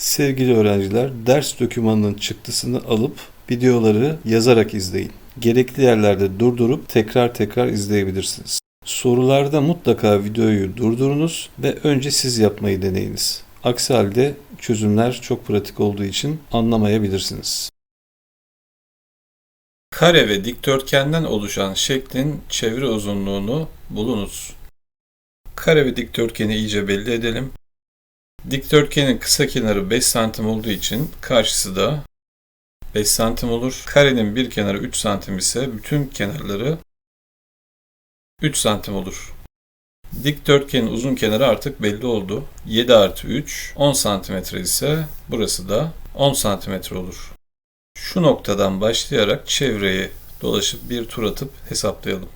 Sevgili öğrenciler, ders dokümanının çıktısını alıp videoları yazarak izleyin. Gerekli yerlerde durdurup tekrar tekrar izleyebilirsiniz. Sorularda mutlaka videoyu durdurunuz ve önce siz yapmayı deneyiniz. Aksi halde çözümler çok pratik olduğu için anlamayabilirsiniz. Kare ve dikdörtgenden oluşan şeklin çevre uzunluğunu bulunuz. Kare ve dikdörtgeni iyice belli edelim. Dikdörtgenin kısa kenarı 5 santim olduğu için karşısı da 5 santim olur. Karenin bir kenarı 3 santim ise bütün kenarları 3 santim olur. Dikdörtgenin uzun kenarı artık belli oldu. 7 artı 3 10 santimetre ise burası da 10 santimetre olur. Şu noktadan başlayarak çevreye dolaşıp bir tur atıp hesaplayalım.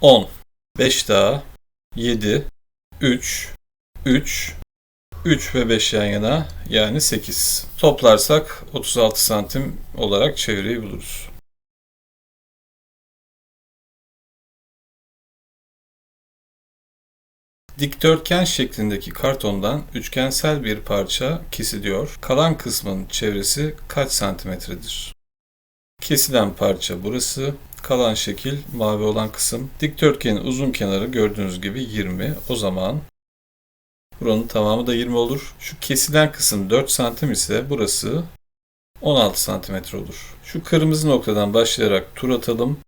10, 5 daha, 7, 3, 3, 3 ve 5 yan yana yani 8. Toplarsak 36 santim olarak çevreyi buluruz. Dikdörtgen şeklindeki kartondan üçgensel bir parça kesiliyor. Kalan kısmın çevresi kaç santimetredir? Kesilen parça burası. Kalan şekil mavi olan kısım. Dikdörtgenin uzun kenarı gördüğünüz gibi 20. O zaman buranın tamamı da 20 olur. Şu kesilen kısım 4 santim ise burası 16 santimetre olur. Şu kırmızı noktadan başlayarak tur atalım.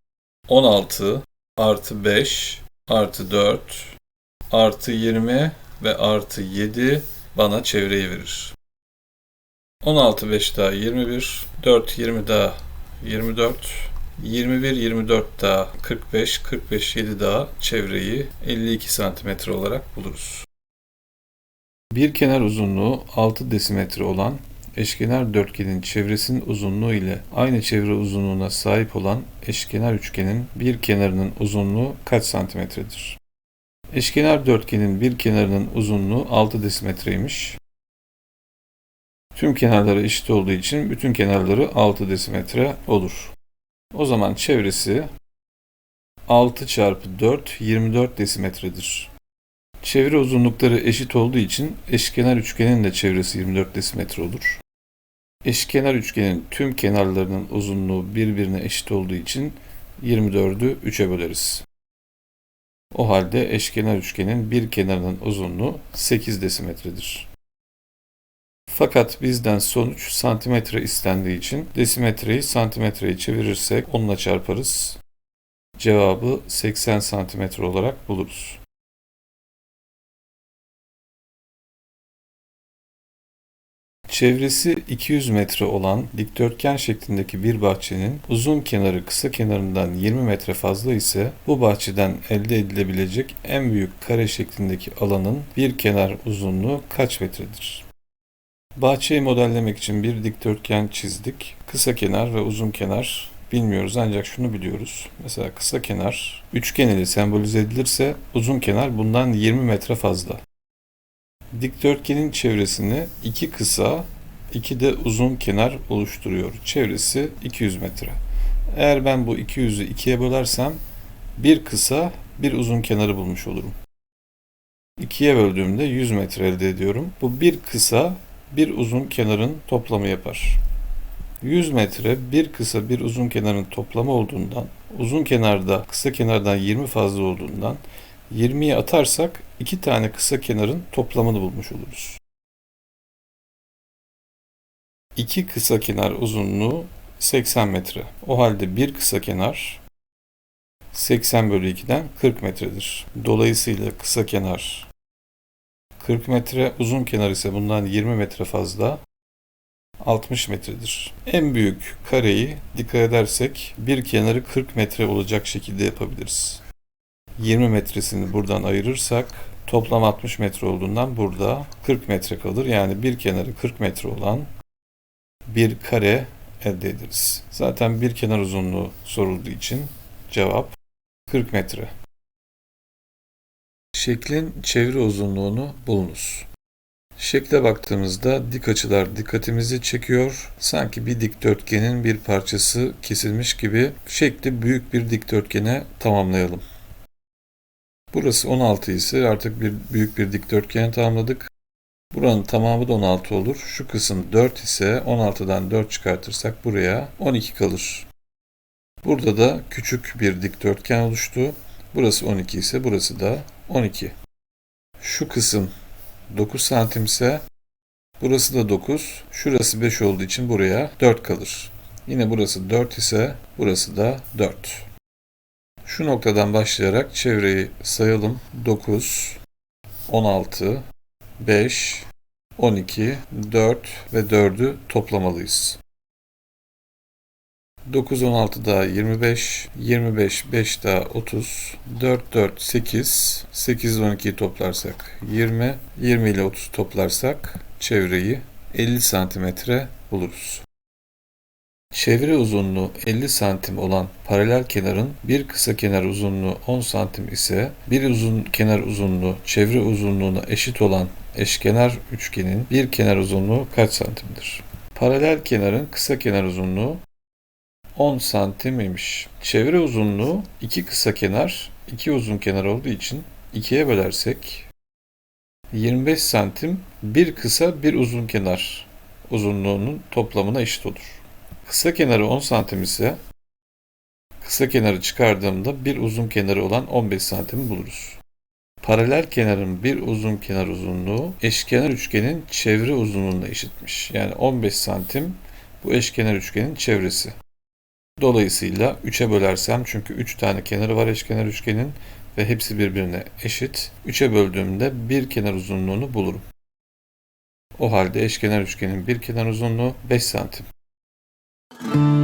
16 artı 5 artı 4 artı 20 ve artı 7 bana çevreyi verir. 16 5 daha 21, 4 20 daha 24, 21 24 daha 45, 45 7 daha çevreyi 52 santimetre olarak buluruz. Bir kenar uzunluğu 6 desimetre olan eşkenar dörtgenin çevresinin uzunluğu ile aynı çevre uzunluğuna sahip olan eşkenar üçgenin bir kenarının uzunluğu kaç santimetredir? Eşkenar dörtgenin bir kenarının uzunluğu 6 desimetreymiş. Tüm kenarları eşit olduğu için bütün kenarları 6 desimetre olur. O zaman çevresi 6 çarpı 4 24 desimetredir. Çevre uzunlukları eşit olduğu için eşkenar üçgenin de çevresi 24 desimetre olur. Eşkenar üçgenin tüm kenarlarının uzunluğu birbirine eşit olduğu için 24'ü 3'e böleriz. O halde eşkenar üçgenin bir kenarının uzunluğu 8 desimetredir. Fakat bizden sonuç santimetre istendiği için desimetreyi santimetreye çevirirsek onunla çarparız. Cevabı 80 santimetre olarak buluruz. Çevresi 200 metre olan dikdörtgen şeklindeki bir bahçenin uzun kenarı kısa kenarından 20 metre fazla ise bu bahçeden elde edilebilecek en büyük kare şeklindeki alanın bir kenar uzunluğu kaç metredir? Bahçeyi modellemek için bir dikdörtgen çizdik. Kısa kenar ve uzun kenar bilmiyoruz ancak şunu biliyoruz. Mesela kısa kenar üçgen ile sembolize edilirse uzun kenar bundan 20 metre fazla. Dikdörtgenin çevresini iki kısa, iki de uzun kenar oluşturuyor. Çevresi 200 metre. Eğer ben bu 200'ü ikiye bölersem bir kısa, bir uzun kenarı bulmuş olurum. İkiye böldüğümde 100 metre elde ediyorum. Bu bir kısa, bir uzun kenarın toplamı yapar. 100 metre bir kısa bir uzun kenarın toplamı olduğundan, uzun kenarda kısa kenardan 20 fazla olduğundan 20'yi atarsak iki tane kısa kenarın toplamını bulmuş oluruz. İki kısa kenar uzunluğu 80 metre. O halde bir kısa kenar 80 bölü 2'den 40 metredir. Dolayısıyla kısa kenar 40 metre, uzun kenar ise bundan 20 metre fazla 60 metredir. En büyük kareyi dikkat edersek bir kenarı 40 metre olacak şekilde yapabiliriz. 20 metresini buradan ayırırsak toplam 60 metre olduğundan burada 40 metre kalır. Yani bir kenarı 40 metre olan bir kare elde ederiz. Zaten bir kenar uzunluğu sorulduğu için cevap 40 metre. Şeklin çevre uzunluğunu bulunuz. Şekle baktığımızda dik açılar dikkatimizi çekiyor. Sanki bir dikdörtgenin bir parçası kesilmiş gibi şekli büyük bir dikdörtgene tamamlayalım. Burası 16 ise artık bir büyük bir dikdörtgen tamamladık. Buranın tamamı da 16 olur. Şu kısım 4 ise 16'dan 4 çıkartırsak buraya 12 kalır. Burada da küçük bir dikdörtgen oluştu. Burası 12 ise burası da 12. Şu kısım 9 santim ise burası da 9. Şurası 5 olduğu için buraya 4 kalır. Yine burası 4 ise burası da 4. Şu noktadan başlayarak çevreyi sayalım. 9, 16, 5, 12, 4 ve 4'ü toplamalıyız. 9, 16 daha 25, 25, 5 daha 30, 4, 4, 8, 8, 12'yi toplarsak 20, 20 ile 30 toplarsak çevreyi 50 santimetre buluruz. Çevre uzunluğu 50 santim olan paralel kenarın bir kısa kenar uzunluğu 10 santim ise bir uzun kenar uzunluğu çevre uzunluğuna eşit olan eşkenar üçgenin bir kenar uzunluğu kaç santimdir? Paralel kenarın kısa kenar uzunluğu 10 santim imiş. Çevre uzunluğu iki kısa kenar, iki uzun kenar olduğu için ikiye bölersek 25 santim bir kısa bir uzun kenar uzunluğunun toplamına eşit olur. Kısa kenarı 10 santim ise kısa kenarı çıkardığımda bir uzun kenarı olan 15 santimi buluruz. Paralel kenarın bir uzun kenar uzunluğu eşkenar üçgenin çevre uzunluğuna eşitmiş. Yani 15 santim bu eşkenar üçgenin çevresi. Dolayısıyla 3'e bölersem çünkü 3 tane kenarı var eşkenar üçgenin ve hepsi birbirine eşit. 3'e böldüğümde bir kenar uzunluğunu bulurum. O halde eşkenar üçgenin bir kenar uzunluğu 5 santim. thank you.